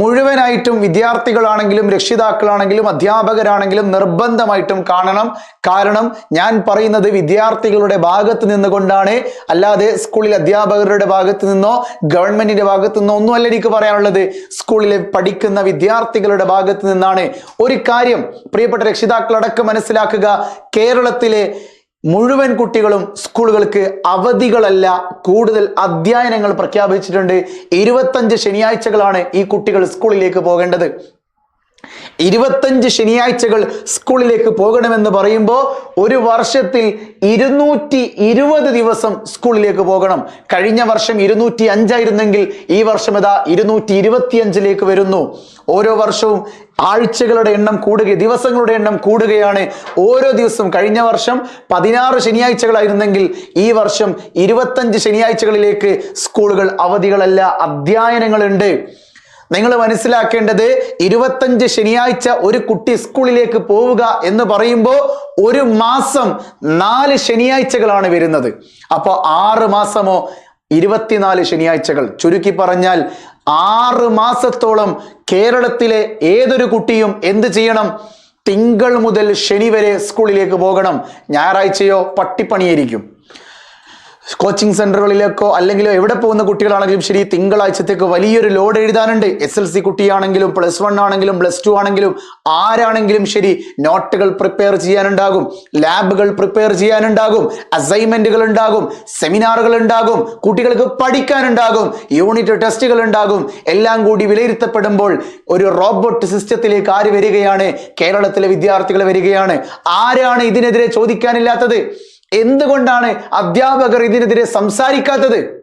മുഴുവനായിട്ടും വിദ്യാർത്ഥികളാണെങ്കിലും രക്ഷിതാക്കളാണെങ്കിലും അധ്യാപകരാണെങ്കിലും നിർബന്ധമായിട്ടും കാണണം. കാരണം ഞാൻ പറയുന്നത് വിദ്യാർത്ഥികളുടെ ഭാഗത്ത് നിന്നുകൊണ്ടാണ്. അല്ലാതെ സ്കൂളിൽ അധ്യാപകരുടെ ഭാഗത്ത് നിന്നോ ഗവൺമെന്റിന്റെ ഭാഗത്ത് നിന്നോ ഒന്നുമല്ല എനിക്ക് പറയാനുള്ളത്. സ്കൂളിലെ പഠിക്കുന്ന വിദ്യാർത്ഥികളുടെ ഭാഗത്ത് നിന്നാണ്. ഒരു കാര്യം പ്രിയപ്പെട്ട രക്ഷിതാക്കളടക്കം മനസ്സിലാക്കുക. കേരളത്തിലെ മുഴുവൻ കുട്ടികളും സ്കൂളുകൾക്ക് അവധികളല്ല. കൂടുതൽ അധ്യയനങ്ങൾ പ്രഖ്യാപിച്ചിട്ടുണ്ട്. ഇരുപത്തഞ്ച് ശനിയാഴ്ചകളാണ് ഈ കുട്ടികൾ സ്കൂളിലേക്ക് പോകേണ്ടത്. ഇരുപത്തഞ്ച് ശനിയാഴ്ചകൾ സ്കൂളിലേക്ക് പോകണമെന്ന് പറയുമ്പോൾ ഒരു വർഷത്തിൽ ഇരുന്നൂറ്റി ഇരുപത് ദിവസം സ്കൂളിലേക്ക് പോകണം. കഴിഞ്ഞ വർഷം ഇരുന്നൂറ്റി അഞ്ചായിരുന്നെങ്കിൽ ഈ വർഷം ഇതാ ഇരുന്നൂറ്റി ഇരുപത്തിയഞ്ചിലേക്ക് വരുന്നു. ഓരോ വർഷവും ആഴ്ചകളുടെ എണ്ണം കൂടുകയും ദിവസങ്ങളുടെ എണ്ണം കൂടുകയാണ് ഓരോ ദിവസവും. കഴിഞ്ഞ വർഷം പതിനാറ് ശനിയാഴ്ചകളായിരുന്നെങ്കിൽ ഈ വർഷം ഇരുപത്തഞ്ച് ശനിയാഴ്ചകളിലേക്ക് സ്കൂളുകൾ അവധികളല്ല അധ്യയനങ്ങളുണ്ട്. നിങ്ങൾ മനസ്സിലാക്കേണ്ടത് ഇരുപത്തഞ്ച് ശനിയാഴ്ച ഒരു കുട്ടി സ്കൂളിലേക്ക് പോവുക എന്ന് പറയുമ്പോൾ ഒരു മാസം നാല് ശനിയാഴ്ചകളാണ് വരുന്നത്. അപ്പോൾ ആറ് മാസമോ ഇരുപത്തിനാല് ശനിയാഴ്ചകൾ. ചുരുക്കി പറഞ്ഞാൽ ആറ് മാസത്തോളം കേരളത്തിലെ ഏതൊരു കുട്ടിയും എന്ത് ചെയ്യണം? തിങ്കൾ മുതൽ ശനി വരെ സ്കൂളിലേക്ക് പോകണം. ഞായറാഴ്ചയോ പട്ടിപ്പണിയായിരിക്കും. കോച്ചിങ് സെന്ററുകളിലേക്കോ അല്ലെങ്കിൽ എവിടെ പോകുന്ന കുട്ടികളാണെങ്കിലും ശരി തിങ്കളാഴ്ചത്തേക്ക് വലിയൊരു ലോഡ് എഴുതാനുണ്ട്. എസ് എൽ സി കുട്ടിയാണെങ്കിലും പ്ലസ് വൺ ആണെങ്കിലും പ്ലസ് ടു ആണെങ്കിലും ആരാണെങ്കിലും ശരി നോട്ടുകൾ പ്രിപ്പയർ ചെയ്യാനുണ്ടാകും ലാബുകൾ പ്രിപ്പയർ ചെയ്യാനുണ്ടാകും അസൈൻമെന്റുകൾ ഉണ്ടാകും സെമിനാറുകൾ ഉണ്ടാകും കുട്ടികൾക്ക് പഠിക്കാനുണ്ടാകും യൂണിറ്റ് ടെസ്റ്റുകൾ ഉണ്ടാകും. എല്ലാം കൂടി വിലയിരുത്തപ്പെടുമ്പോൾ ഒരു റോബോട്ട് സിസ്റ്റത്തിലേക്ക് ആര് വരികയാണ്? കേരളത്തിലെ വിദ്യാർത്ഥികൾ വരികയാണ്. ആരാണ് ഇതിനെതിരെ ചോദിക്കാനില്ലാത്തത്? എന്തുകൊണ്ടാണ് അധ്യാപകർ ഇതിനെതിരെ സംസാരിക്കാത്തത്?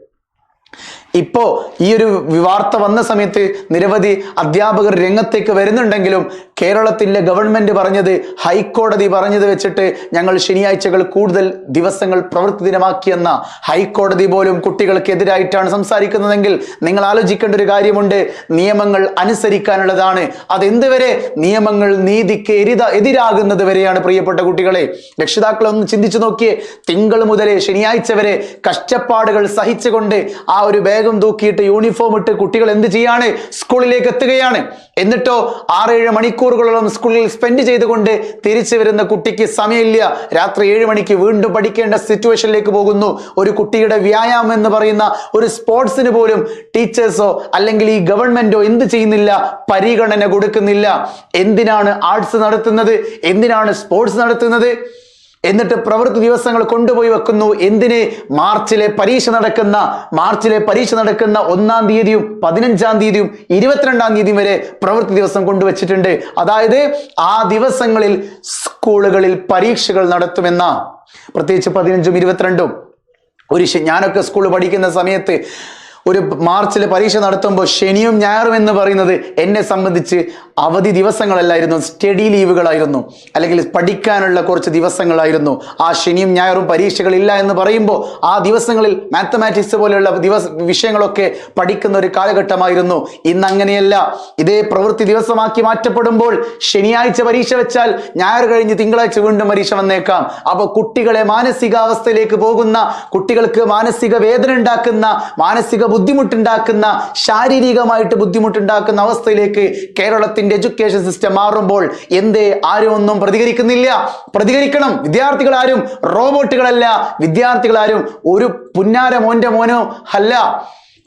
ഇപ്പോ ഈ ഒരു വാർത്ത വന്ന സമയത്ത് നിരവധി അധ്യാപകർ രംഗത്തേക്ക് വരുന്നുണ്ടെങ്കിലും കേരളത്തിലെ ഗവൺമെന്റ് പറഞ്ഞത് ഹൈക്കോടതി പറഞ്ഞത് വെച്ചിട്ട് ഞങ്ങൾ ശനിയാഴ്ചകൾ കൂടുതൽ ദിവസങ്ങൾ പ്രവൃത്തി ദിനമാക്കിയെന്ന ഹൈക്കോടതി പോലും കുട്ടികൾക്കെതിരായിട്ടാണ് സംസാരിക്കുന്നതെങ്കിൽ നിങ്ങൾ ആലോചിക്കേണ്ട ഒരു കാര്യമുണ്ട്. നിയമങ്ങൾ അനുസരിക്കാനുള്ളതാണ്. അതെന്തുവരെ? നിയമങ്ങൾ നീതിക്ക് എരിത എതിരാകുന്നത് വരെയാണ് പ്രിയപ്പെട്ട കുട്ടികളെ. രക്ഷിതാക്കൾ ഒന്ന് ചിന്തിച്ചു നോക്കിയേ. തിങ്കൾ മുതൽ ശനിയാഴ്ച വരെ കഷ്ടപ്പാടുകൾ സഹിച്ചുകൊണ്ട് ആ ഒരു ബാഗും തൂക്കിയിട്ട് യൂണിഫോം ഇട്ട് കുട്ടികൾ എന്ത് ചെയ്യാണ്? സ്കൂളിലേക്ക് എത്തുകയാണ്. എന്നിട്ടോ ആറേഴ് മണിക്കൂറുകളോളം സ്കൂളിൽ സ്പെൻഡ് ചെയ്തുകൊണ്ട് തിരിച്ചു വരുന്ന കുട്ടിക്ക് സമയമില്ല. രാത്രി ഏഴ് മണിക്ക് വീണ്ടും പഠിക്കേണ്ട സിറ്റുവേഷനിലേക്ക് പോകുന്നു. ഒരു കുട്ടിയുടെ വ്യായാമം എന്ന് പറയുന്ന ഒരു സ്പോർട്സിന് പോലും ടീച്ചേഴ്സോ അല്ലെങ്കിൽ ഈ ഗവൺമെന്റോ എന്ത് ചെയ്യുന്നില്ല? പരിഗണന കൊടുക്കുന്നില്ല. എന്തിനാണ് ആർട്സ് നടത്തുന്നത്? എന്തിനാണ് സ്പോർട്സ് നടത്തുന്നത്? എന്നിട്ട് പ്രവൃത്തി ദിവസങ്ങൾ കൊണ്ടുപോയി വെക്കുന്നു. എന്തിന്? മാർച്ചിലെ പരീക്ഷ നടക്കുന്ന മാർച്ചിലെ പരീക്ഷ നടക്കുന്ന ഒന്നാം തീയതിയും പതിനഞ്ചാം തീയതിയും ഇരുപത്തിരണ്ടാം തീയതിയും വരെ പ്രവൃത്തി ദിവസം കൊണ്ടുവച്ചിട്ടുണ്ട്. അതായത് ആ ദിവസങ്ങളിൽ സ്കൂളുകളിൽ പരീക്ഷകൾ നടത്തുമെന്ന പ്രത്യേകിച്ച് പതിനഞ്ചും ഇരുപത്തിരണ്ടും. ഒരു ഞാനൊക്കെ സ്കൂളിൽ പഠിക്കുന്ന സമയത്ത് ഒരു മാർച്ചിൽ പരീക്ഷ നടത്തുമ്പോൾ ശനിയും ഞായറും എന്ന് പറയുന്നത് എന്നെ സംബന്ധിച്ച് അവധി ദിവസങ്ങളല്ലായിരുന്നു സ്റ്റഡി ലീവുകളായിരുന്നു അല്ലെങ്കിൽ പഠിക്കാനുള്ള കുറച്ച് ദിവസങ്ങളായിരുന്നു. ആ ശനിയും ഞായറും പരീക്ഷകളില്ല എന്ന് പറയുമ്പോൾ ആ ദിവസങ്ങളിൽ മാത്തമാറ്റിക്സ് പോലെയുള്ള ദിവസ വിഷയങ്ങളൊക്കെ പഠിക്കുന്ന ഒരു കാലഘട്ടമായിരുന്നു. ഇന്ന് അങ്ങനെയല്ല. ഇതേ പ്രവൃത്തി ദിവസമാക്കി മാറ്റപ്പെടുമ്പോൾ ശനിയാഴ്ച പരീക്ഷ വെച്ചാൽ ഞായർ കഴിഞ്ഞ് തിങ്കളാഴ്ച വീണ്ടും പരീക്ഷ വന്നേക്കാം. അപ്പോൾ കുട്ടികളെ മാനസികാവസ്ഥയിലേക്ക് പോകുന്ന കുട്ടികൾക്ക് മാനസിക വേദന ഉണ്ടാക്കുന്ന മാനസിക ബുദ്ധിമുട്ടുണ്ടാക്കുന്ന ശാരീരികമായിട്ട് ബുദ്ധിമുട്ടുണ്ടാക്കുന്ന അവസ്ഥയിലേക്ക് കേരളത്തിന്റെ എഡ്യൂക്കേഷൻ സിസ്റ്റം മാറുമ്പോൾ എന്തേ ആരും ഒന്നും പ്രതികരിക്കുന്നില്ല. പ്രതികരിക്കണം. വിദ്യാർത്ഥികൾ ആരും റോബോട്ടുകളല്ല. വിദ്യാർത്ഥികൾ ആരും ഒരു പുന്നാര മോന്റെ മോനോ അല്ല.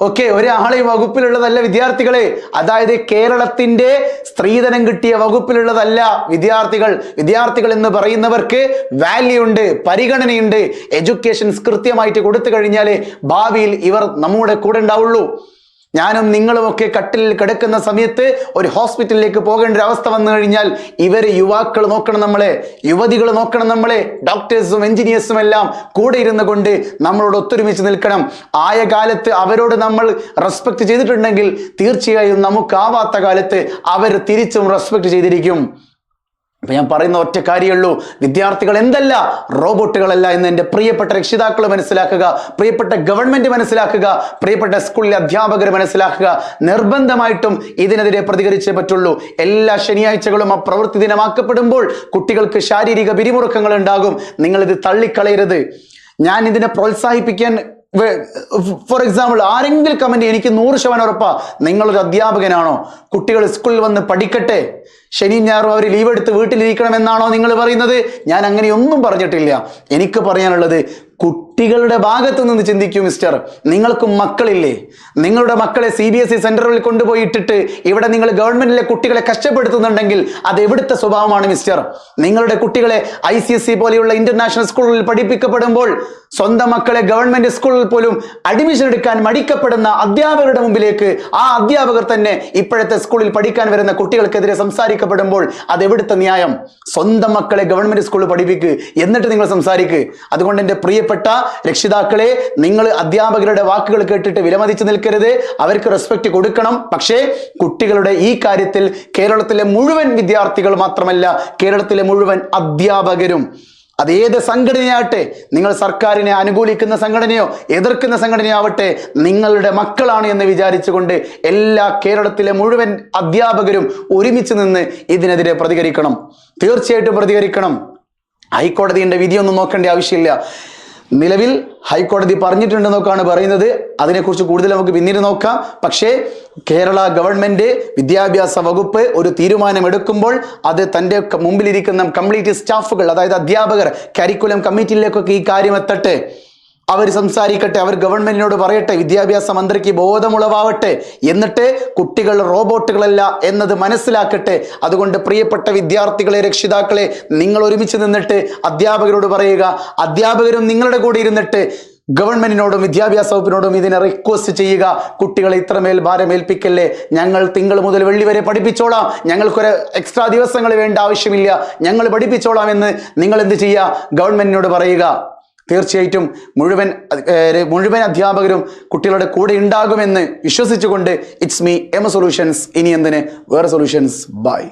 ഓക്കെ ഒരാളെ വകുപ്പിലുള്ളതല്ല വിദ്യാർത്ഥികളെ. അതായത് കേരളത്തിന്റെ സ്ത്രീധനം കിട്ടിയ വകുപ്പിലുള്ളതല്ല വിദ്യാർത്ഥികൾ. വിദ്യാർത്ഥികൾ എന്ന് പറയുന്നവർക്ക് വാല്യൂ ഉണ്ട് പരിഗണനയുണ്ട്. എഡ്യൂക്കേഷൻസ് കൃത്യമായിട്ട് കൊടുത്തു കഴിഞ്ഞാൽ ഭാവിയിൽ ഇവർ നമ്മുടെ കൂടെ ഉണ്ടാവുള്ളൂ. ഞാനും നിങ്ങളും ഒക്കെ കട്ടിലിൽ കിടക്കുന്ന സമയത്ത് ഒരു ഹോസ്പിറ്റലിലേക്ക് പോകേണ്ട ഒരു അവസ്ഥ വന്നു കഴിഞ്ഞാൽ ഇവർ യുവാക്കൾ നോക്കണം നമ്മളെ യുവതികൾ നോക്കണം നമ്മളെ ഡോക്ടേഴ്സും എഞ്ചിനീയേഴ്സും എല്ലാം കൂടെ ഇരുന്നു കൊണ്ട് നമ്മളോട് ഒത്തൊരുമിച്ച് നിൽക്കണം. ആയ കാലത്ത് അവരോട് നമ്മൾ റെസ്പെക്ട് ചെയ്തിട്ടുണ്ടെങ്കിൽ തീർച്ചയായും നമുക്കാവാത്ത കാലത്ത് അവർ തിരിച്ചും റെസ്പെക്ട് ചെയ്തിരിക്കും. അപ്പൊ ഞാൻ പറയുന്ന ഒറ്റ കാര്യമുള്ളൂ വിദ്യാർത്ഥികൾ എന്തല്ല? റോബോട്ടുകളല്ല എന്ന് എന്റെ പ്രിയപ്പെട്ട രക്ഷിതാക്കൾ മനസ്സിലാക്കുക പ്രിയപ്പെട്ട ഗവൺമെന്റ് മനസ്സിലാക്കുക പ്രിയപ്പെട്ട സ്കൂളിലെ അധ്യാപകർ മനസ്സിലാക്കുക. നിർബന്ധമായിട്ടും ഇതിനെതിരെ പ്രതികരിച്ചേ പറ്റുള്ളൂ. എല്ലാ ശനിയാഴ്ചകളും ആ പ്രവൃത്തി ദിനമാക്കപ്പെടുമ്പോൾ കുട്ടികൾക്ക് ശാരീരിക പിരിമുറുക്കങ്ങൾ ഉണ്ടാകും. നിങ്ങളിത് തള്ളിക്കളയരുത്. ഞാൻ ഇതിനെ പ്രോത്സാഹിപ്പിക്കാൻ ഫോർ എക്സാമ്പിൾ ആരെങ്കിലും കമന്റ് എനിക്ക് നൂറ് ശതമാനം ഉറപ്പാ നിങ്ങളൊരു അധ്യാപകനാണോ? കുട്ടികൾ സ്കൂളിൽ വന്ന് പഠിക്കട്ടെ. ശനിയും ഞായറും അവർ ലീവ് എടുത്ത് വീട്ടിലിരിക്കണമെന്നാണോ നിങ്ങൾ പറയുന്നത്? ഞാൻ അങ്ങനെയൊന്നും പറഞ്ഞിട്ടില്ല. എനിക്ക് പറയാനുള്ളത് കുട്ടികളുടെ ഭാഗത്തു നിന്ന് ചിന്തിക്കൂ മിസ്റ്റർ നിങ്ങൾക്ക് മക്കളില്ലേ? നിങ്ങളുടെ മക്കളെ സി ബി എസ് ഇ സെന്ററുകളിൽ കൊണ്ടുപോയി ഇട്ടിട്ട് ഇവിടെ നിങ്ങൾ ഗവൺമെന്റിലെ കുട്ടികളെ കഷ്ടപ്പെടുത്തുന്നുണ്ടെങ്കിൽ അത് എവിടുത്തെ സ്വഭാവമാണ് മിസ്റ്റർ നിങ്ങളുടെ കുട്ടികളെ ഐ സി എസ് സി പോലെയുള്ള ഇന്റർനാഷണൽ സ്കൂളുകളിൽ പഠിപ്പിക്കപ്പെടുമ്പോൾ സ്വന്തം മക്കളെ ഗവൺമെന്റ് സ്കൂളിൽ പോലും അഡ്മിഷൻ എടുക്കാൻ മടിക്കപ്പെടുന്ന അധ്യാപകരുടെ മുമ്പിലേക്ക് ആ അധ്യാപകർ തന്നെ ഇപ്പോഴത്തെ സ്കൂളിൽ പഠിക്കാൻ വരുന്ന കുട്ടികൾക്കെതിരെ സംസാരിക്കപ്പെടുമ്പോൾ അത് എവിടുത്തെ ന്യായം? സ്വന്തം മക്കളെ ഗവൺമെന്റ് സ്കൂളിൽ പഠിപ്പിക്കുക എന്നിട്ട് നിങ്ങൾ സംസാരിക്കുക അതുകൊണ്ട് എന്റെ പ്രിയപ്പെട്ട രക്ഷിതാക്കളെ നിങ്ങൾ അധ്യാപകരുടെ വാക്കുകൾ കേട്ടിട്ട് വിലമതിച്ച് നിൽക്കരുത്. അവർക്ക് റെസ്പെക്ട് കൊടുക്കണം. പക്ഷേ കുട്ടികളുടെ ഈ കാര്യത്തിൽ കേരളത്തിലെ മുഴുവൻ വിദ്യാർത്ഥികൾ മാത്രമല്ല കേരളത്തിലെ മുഴുവൻ അധ്യാപകരും. അത് ഏത് സംഘടനയാവട്ടെ നിങ്ങൾ സർക്കാരിനെ അനുകൂലിക്കുന്ന സംഘടനയോ എതിർക്കുന്ന സംഘടനയാവട്ടെ നിങ്ങളുടെ മക്കളാണ് എന്ന് വിചാരിച്ചുകൊണ്ട് എല്ലാ കേരളത്തിലെ മുഴുവൻ അധ്യാപകരും ഒരുമിച്ച് നിന്ന് ഇതിനെതിരെ പ്രതികരിക്കണം. തീർച്ചയായിട്ടും പ്രതികരിക്കണം. ഹൈക്കോടതിയുടെ വിധിയൊന്നും നോക്കേണ്ട ആവശ്യമില്ല. നിലവിൽ ഹൈക്കോടതി പറഞ്ഞിട്ടുണ്ടെന്നൊക്കെയാണ് പറയുന്നത്. അതിനെക്കുറിച്ച് കൂടുതൽ നമുക്ക് പിന്നീട് നോക്കാം. പക്ഷേ കേരള ഗവൺമെന്റ് വിദ്യാഭ്യാസ വകുപ്പ് ഒരു തീരുമാനമെടുക്കുമ്പോൾ അത് തന്റെ മുമ്പിലിരിക്കുന്ന കംപ്ലീറ്റ് സ്റ്റാഫുകൾ അതായത് അധ്യാപകർ കരിക്കുലം കമ്മിറ്റിയിലേക്കൊക്കെ ഈ കാര്യം എത്തട്ടെ? അവർ സംസാരിക്കട്ടെ അവർ ഗവൺമെന്റിനോട് പറയട്ടെ വിദ്യാഭ്യാസ മന്ത്രിക്ക് ബോധമുളവാവട്ടെ എന്നിട്ട് കുട്ടികൾ റോബോട്ടുകളല്ല എന്നത് മനസ്സിലാക്കട്ടെ. അതുകൊണ്ട് പ്രിയപ്പെട്ട വിദ്യാർത്ഥികളെ രക്ഷിതാക്കളെ നിങ്ങൾ ഒരുമിച്ച് നിന്നിട്ട് അധ്യാപകരോട് പറയുക. അധ്യാപകരും നിങ്ങളുടെ കൂടെ ഇരുന്നിട്ട് ഗവൺമെന്റിനോടും വിദ്യാഭ്യാസ വകുപ്പിനോടും ഇതിനെ റിക്വസ്റ്റ് ചെയ്യുക. കുട്ടികളെ ഇത്രമേൽ ഭാരമേൽപ്പിക്കല്ലേ? ഞങ്ങൾ തിങ്കൾ മുതൽ വെള്ളി വരെ പഠിപ്പിച്ചോളാം. ഞങ്ങൾക്കൊരു എക്സ്ട്രാ ദിവസങ്ങൾ വേണ്ട ആവശ്യമില്ല. ഞങ്ങൾ പഠിപ്പിച്ചോളാം എന്ന് നിങ്ങൾ എന്ത് ചെയ്യുക? ഗവൺമെന്റിനോട് പറയുക. തീർച്ചയായിട്ടും മുഴുവൻ മുഴുവൻ അധ്യാപകരും കുട്ടികളുടെ കൂടെ ഉണ്ടാകുമെന്ന് വിശ്വസിച്ചുകൊണ്ട് ഇറ്റ്സ് മീ എം സൊല്യൂഷൻസ് ഇനി എന്തിന്? വേറെ സൊല്യൂഷൻസ് ബൈ